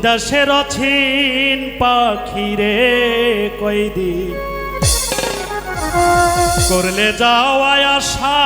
অচিন্দাসের অছিন পাখিরে কইদি করলে যাওয়ায় আশা।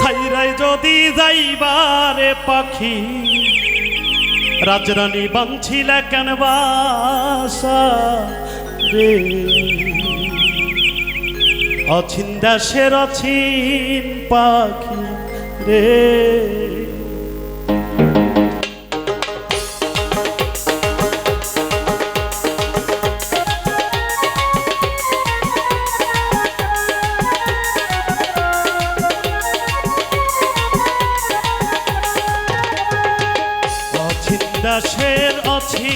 ছাইরাই যদি যাইবারে পাখি, রাজরানী বাঞ্ছিল কেন বাসা রে। অছিন দাসের অছিন পাখি রে দাসের অছিন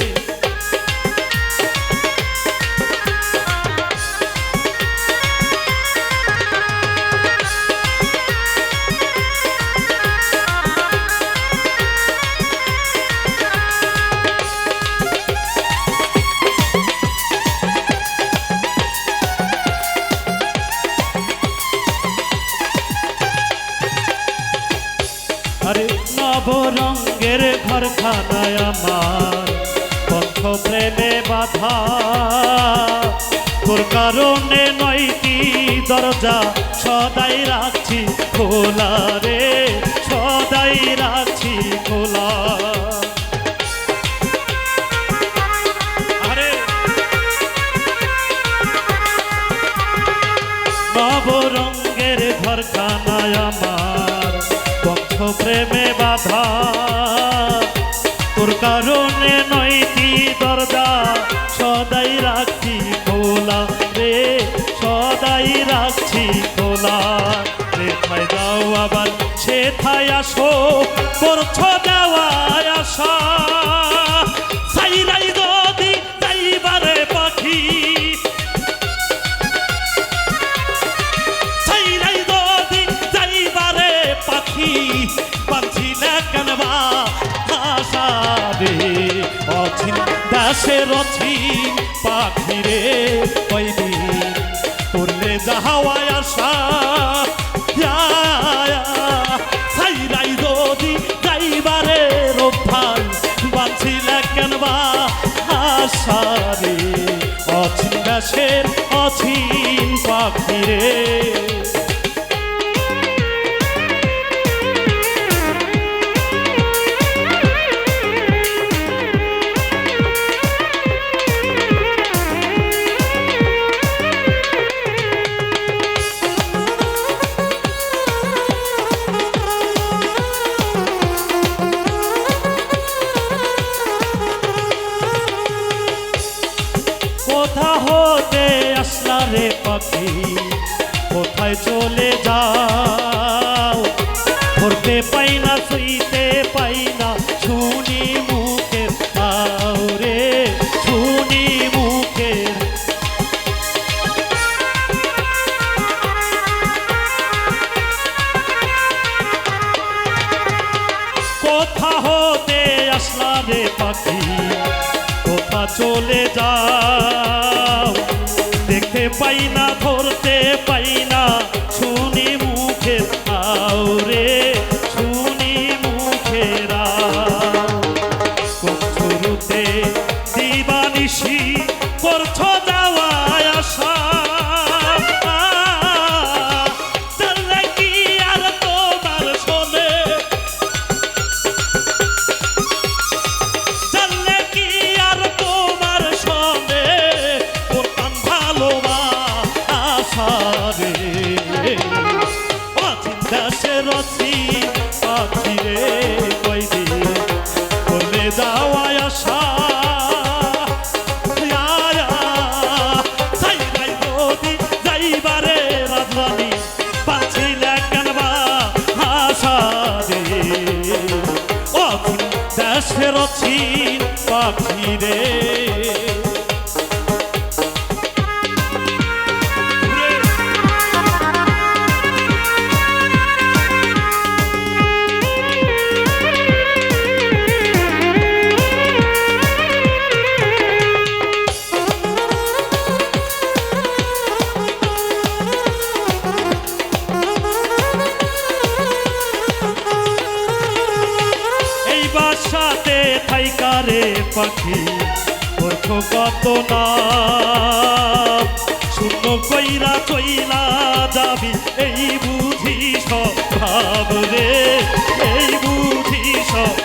আরে নব রঙ্গের ঘরখানায় আমার পথ প্রেমে বাধা। তোর কারণে নয়টি দরজা সদাই রাখছি খোলা রে। প্রেমে বাধা। তোর কারণে নয়টি দরজা, সদাই রাখছি খোলা রে, সদাই রাখছি খোলা রে। থাই যাও আবার? সে থাই আসো করছ যাওয়ার আশা। সাইরাই আশা রে অছিন দাসের অছিন পাখি রে কইবি করলে যাহাওয়ায় আশা ছাইরাই যদি যাইবারে রোভান বাঁচিলে কেনবা আশা রে অছিন দাসের অছিন পাখি রে পাখি কোথায় চলে যাও? ধরতে পাই না শুইতে পাই না। শুনি মুখে তাও রে, শুনি মুখের। কোথা হতে আসলা রে পাখি। কোথা চলে যাও? পাই না ধরতে পাই অচিন পাখি রে। বাসাতে থাইকারে পাখি। করছ কত না? শূন্য কইরা চইলা যাবি, এই বুঝি সব রে, এই বুঝি সব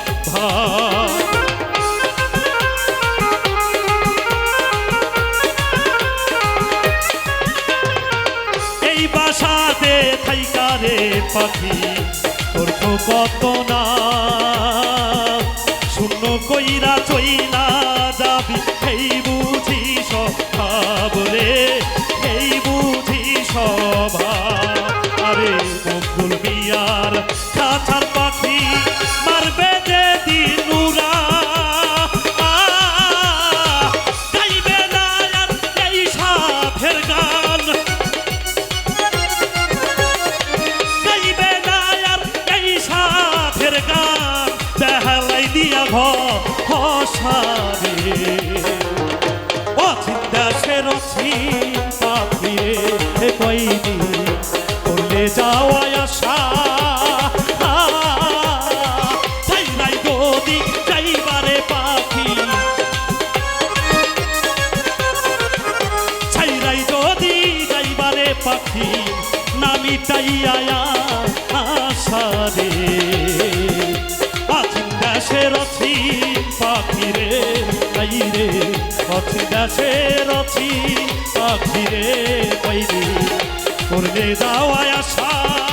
এই বাসাতে থাইকারে পাখি তো কত খাঁচার পাখি মারবে যে দিনুরা গাইবে না আর এই সাথের গান। গাইবে না আর এই সাথের গান। দেহালাই দিয়া ঘরে অচিন্তা সে রচিন পাখিরে কইনি করলে যাওয়া আশারে আছি দেশের অছি পাখি রে তাই রে অচিন্তা দেশের অছি পাখি রে তাই রে করলে যাওয়া আশা